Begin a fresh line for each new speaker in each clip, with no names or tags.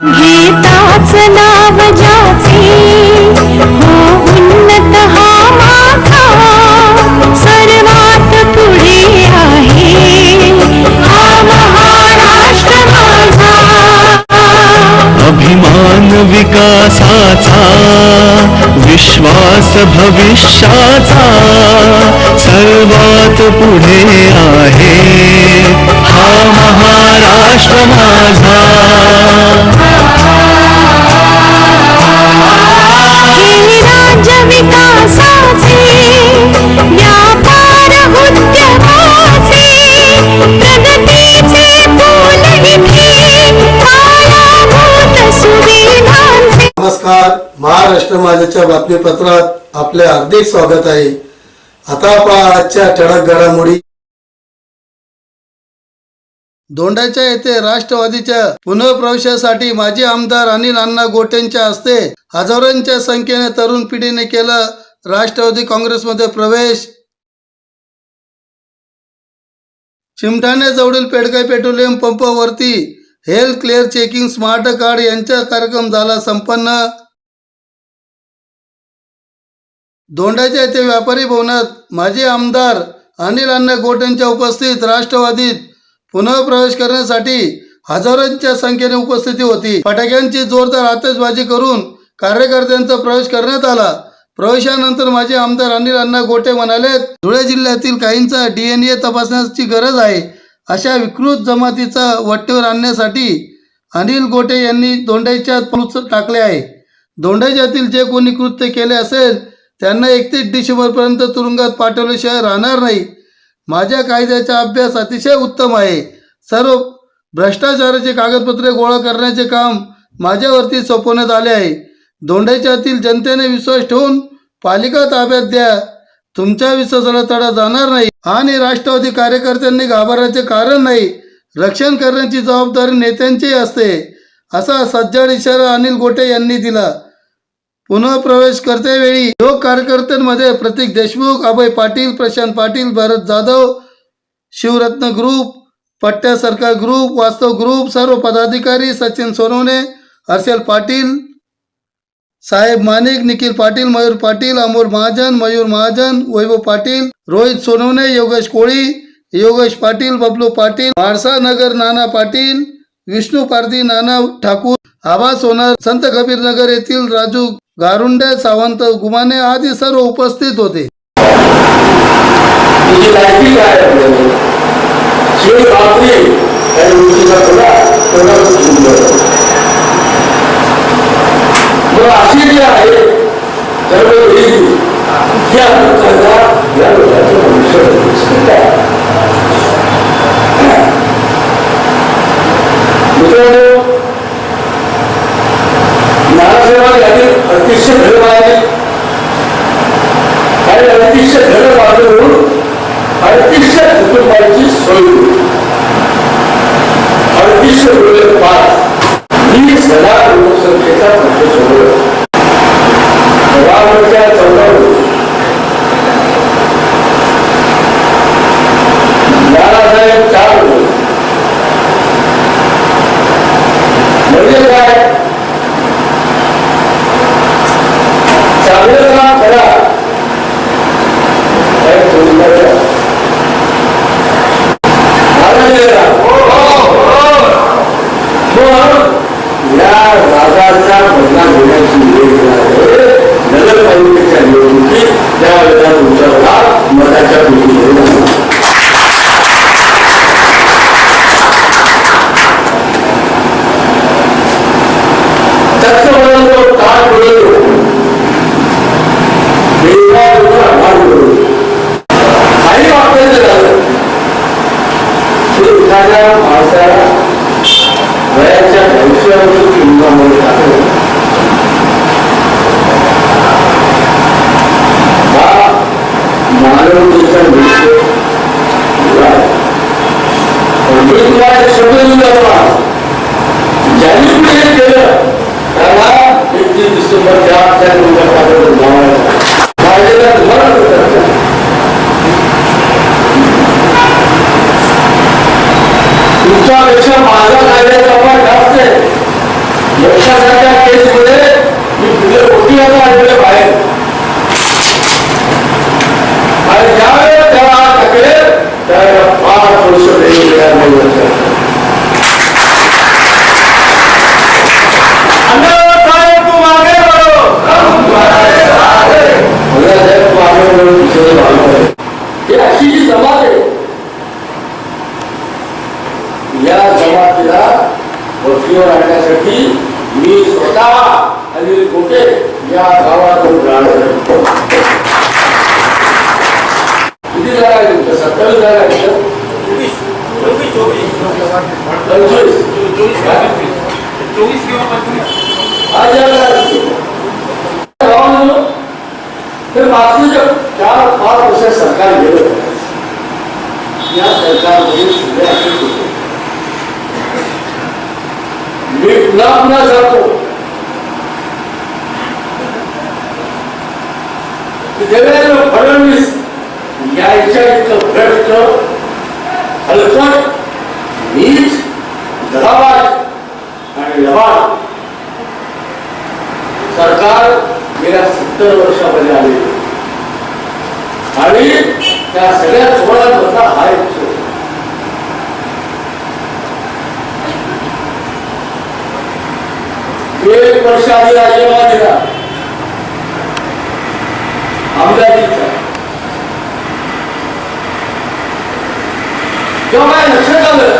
गीताच नाव ज्याचे हो उन्नत हा माथा सर्वात पुढे आहे. हा महाराष्ट्र माझा.
अभिमान विकासाचा विश्वास भविष्याचा सर्वात पुढे आहे. हा महाराष्ट्र माझा.
राज्य विकासाचे
या महाराष्ट्र माझ्याच्या बातमीपत्रात आपले हार्दिक स्वागत आहे. आता पहा आजच्या ठळक घडामोडी. दोंडाच्या येथे राष्ट्रवादीच्या पुनर्प्रवेशासाठी माजी आमदार अनिल अण्णा गोटेंच्या हस्ते हजारोंच्या संख्येने तरुण पिढीने केलं राष्ट्रवादी काँग्रेसमध्ये प्रवेश. चिमठाण्याजवळील जवळील Pedkai petroleum पंपावरती health clear checking smart card यांचा कार्यक्रम झाला संपन्न. दोंडाच्या येथे व्यापारी भवनात माजी आमदार अनिल अण्णा गोटेंच्या उपस्थित राष्ट्रवादीत पुनर्प्रवेश करण्यासाठी हजारोंच्या संख्येने उपस्थिती होती. फटाक्यांची जोरदार आतषबाजी करून कार्यकर्त्यांचा प्रवेश करण्यात आला. प्रवेशानंतर माजी आमदार अनिल अण्णा गोटे म्हणाले धुळे जिल्ह्यातील काहींचा डीएनए तपासण्याची गरज आहे. अशा विकृत जमातीचा वट्टेवर आणण्यासाठी अनिल गोटे यांनी दोंडाईच्या टाकले आहे. दोंडाईच्यातील जे कोणी कृत्य केले असेल त्यांना एकतीस डिसेंबरपर्यंत तुरुंगात पाठवल्याशिवाय राहणार नाही. माझ्या कायद्याचा अभ्यास अतिशय उत्तम आहे. सर्व भ्रष्टाचाराचे कागदपत्रे गोळा करण्याचे काम माझ्यावरती सोपवण्यात आले आहे. दोंड्याच्यातील जनतेने विश्वास ठेवून पालिका ताब्यात द्या. तुमच्या विश्वासाला तडा जाणार नाही. आणि राष्ट्रवादी कार्यकर्त्यांनी घाबरण्याचे कारण नाही. रक्षण करण्याची जबाबदारी नेत्यांची असते. असा सज्जड इशारा अनिल गोटे यांनी दिला. पुनर्प्रवेश प्रवेश करतेवेळी लोक कार्यकर्त्यांमध्ये प्रतीक देशमुख अभय पाटील प्रशांत पाटील भरत जाधव शिवरत्न ग्रुप पट्ट्या सरकार ग्रुप वास्तव ग्रुप सर्व पदाधिकारी सचिन सोनवणे हर्षल पाटील साहेब मानिक निखिल पाटील मयूर पाटील अमोल महाजन मयूर महाजन वैभव पाटील रोहित सोनवणे योगेश कोळी योगेश पाटील बबलू पाटील माळसा नगर नाना पाटील विष्णू पारधी नाना ठाकूर आभा सोनार संत कबीरनगर येथील राजू गारुंडे सावंत गुमाने आदी सर्व उपस्थित होते.
तुझी लायकी शिव रात्री आणि उंचीचा थोडा थोडा सुंदर मग अशी जी आहे सर्व वेळी या लोकांना या लोकांचं भविष्य दिसत आहे मित्रांनो नारायणराव यांनी अतिशय धर्म आहे आणि अतिशय धन वाढवून अतिशय कुटुंबाची सोय होईल. अतिशय पाच ही सदा लोकसंख्येचा प्रश्न सोडवला सत्तेवर मी स्वतः अनिल गोटे या गावातून राहणार किती जागा आहे तुमच्या? सत्तावीस जागा आहेत का? पंचवीस. चार पाच वर्ष सरकार गेलं. या सरकारमध्ये मी पुन्हा पुन्हा सांगतो देवेंद्र फडणवीस यायच्या इतकं भ्रष्ट हलकट नीच दगाबाज आणि लवाड सरकार गेल्या सत्तर वर्षामध्ये आले आणि त्या सगळ्या सोहळ्यांमधला हा एक एक वर्ष आधी राजीनामा दिला. आमदारीचा तेव्हा काय लक्षात आलं?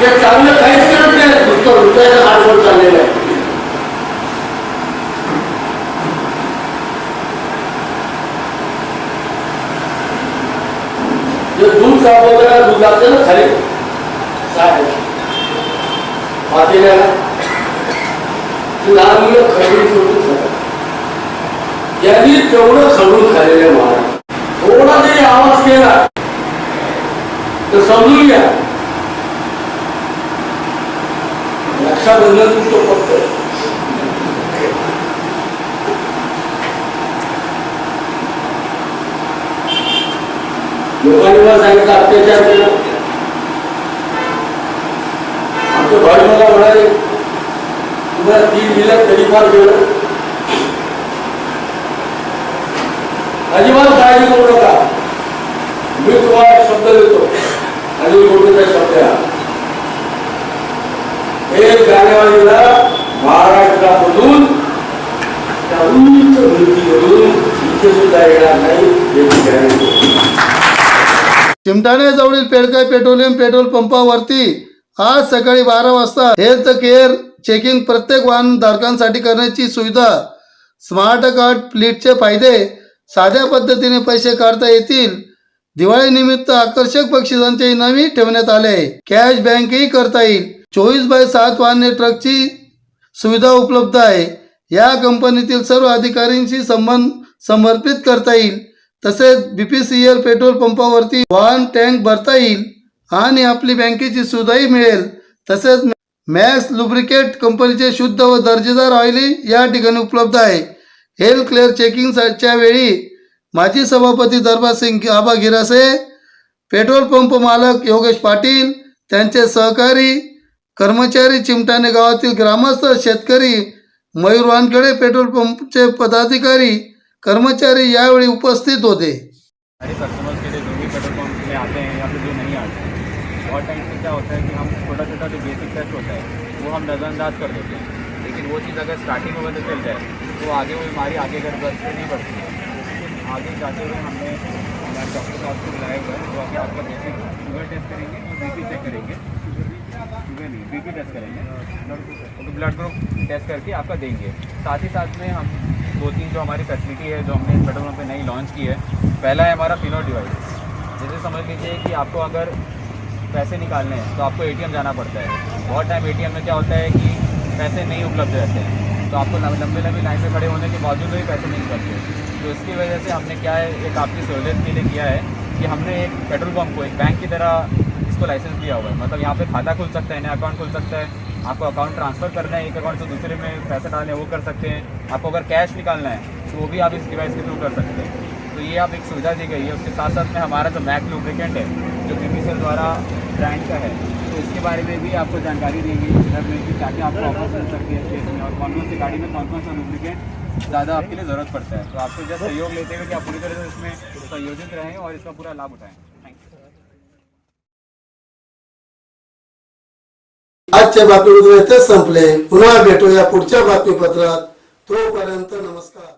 ते चांगलं काहीच करत नाही. नुसतं हृदयाचा आठवण चाललेलं आहे. दूध तापवताना दूध लागतं ना खाली? साहेब. पातेल्याला ती लहान मुलं खरडून सोडून खातात. यांनी तेवढं खडून खाल्लेलं महाराज थोडा जरी आवाज केला? तर समजून घ्या रक्षाबंधन तुमचं फक्त लोकांनी मला सांगितलं अत्याचार केला आमचे भाई मला म्हणाले तुम्हाला तीन दिलं तरी फार गेलं अजिबात काळजी करू नका. मी तुम्हाला शब्द देतो. आणि मोठेचा शब्द आहे एक जानेवारीला महाराष्ट्रामधून त्या उंच वृत्तीवरून इथे सुद्धा येणार नाही याची गॅरंटी
चिमटाण्याजवळील पेडकाय पेट्रोलियम पेट्रोल पंपावरती आज सकाळी बारा वाजता हेल्थ केअर चेकिंग प्रत्येक वाहनधारकांसाठी करण्याची सुविधा स्मार्ट कार्ड फ्लीटचे फायदे साध्या पद्धतीने पैसे काढता येतील. दिवाळीनिमित्त आकर्षक बक्षिसांचे इनामी ठेवण्यात आले. आहे कॅश बँकही करता येईल. चोवीस बाय सात वाहने ट्रकची सुविधा उपलब्ध आहे. या कंपनीतील सर्व अधिकाऱ्यांशी संबंध समर्पित करता येईल. तसेच बीपीसीएल पेट्रोल पंपावरती वाहन टँक भरता येईल. आणि आपली बँकेची सुविधाही मिळेल. तसेच मॅक्स लुब्रिकेट कंपनीचे शुद्ध व दर्जेदार ऑइलही या ठिकाणी उपलब्ध आहे. हेल्थ क्लेअर चेकिंगच्या वेळी माजी सभापती दरबार सिंग आबा गिरासे पेट्रोल पंप मालक योगेश पाटील त्यांचे सहकारी कर्मचारी चिमटाणे गावातील ग्रामस्थ शेतकरी मयूर वानखेडे पेट्रोल पंपचे पदाधिकारी कर्मचारी यावेळी उपस्थित होते.
क्या होता है कि हम छोटा छोटा जो बेसिक टेस्ट होता है, वो हम नज़रअंदाज कर देते हैं। लेकिन वो चीज़ अगर स्टार्टिंग में पता चल जाए तो आगे वो बीमारी आगे अगर बढ़ नहीं बढ़ती है आगे जाते हुए हमने हमारे डॉक्टर साहब को बुलाया हुआ है जो आके आपका बेसिक शुगर टेस्ट करेंगे और बी चेक करेंगे। शुगर नहीं बी टेस्ट करेंगे। ब्लड ग्रुप टेस्ट करके आपका देंगे। साथ ही साथ में हम दो तीन जो हमारी फैसिलिटी है, जो हमने पेट्रोल पंप पे नई लॉन्च की है, पहला है हमारा फिनो डिवाइस जैसे समझ लीजिए कि आपको अगर पैसे निकालने हैं तो आपको एटीएम जाना पड़ता है। बहुत टाइम एटीएम में क्या होता है कि पैसे नहीं उपलब्ध रहते हैं। तो आपको लंबी लंबी लाइन में खड़े होने के बावजूद भी पैसे नहीं निकलते तो इसकी वजह से हमने क्या है, एक आपकी सहूलियत के लिए किया है कि हमने एक पेट्रोल पम्प को, एक बैंक की तरह इसको लाइसेंस दिया हुआ है। मतलब यहाँ पे खाता खुल सकता है, नया अकाउंट खुल सकता है। आपको अकाउंट ट्रांसफ़र करना है, एक अकाउंट से दूसरे में पैसे डालने वो कर सकते हैं। आपको अगर कैश निकालना है तो वो भी आप इस डिवाइस के थ्रू कर सकते हैं। तो ये आप एक सुविधा दी गई है। उसके साथ साथ में हमारा जो मैक लुब्रिकेंट है, जो पी द्वारा ब्रांड का है तो इसके बारे में भी आपको जानकारी दी गई है में कि क्या आपको ऑफ़र मिल सकती है स्पेस में और कौन कौन सी गाड़ी में कौन कौन सा लुब्रिकेंट ज़्यादा आपके लिए ज़रूरत पड़ता है। तो आपको जो सहयोग लेते हुए कि आप पूरी तरह से इसमें संयोजित रहें और इसका पूरा लाभ उठाएँ।
आजच्या इथेच संपले. पुन्हा भेटूया पुढच्या बातमीपत्रात. तोपर्यंत नमस्कार.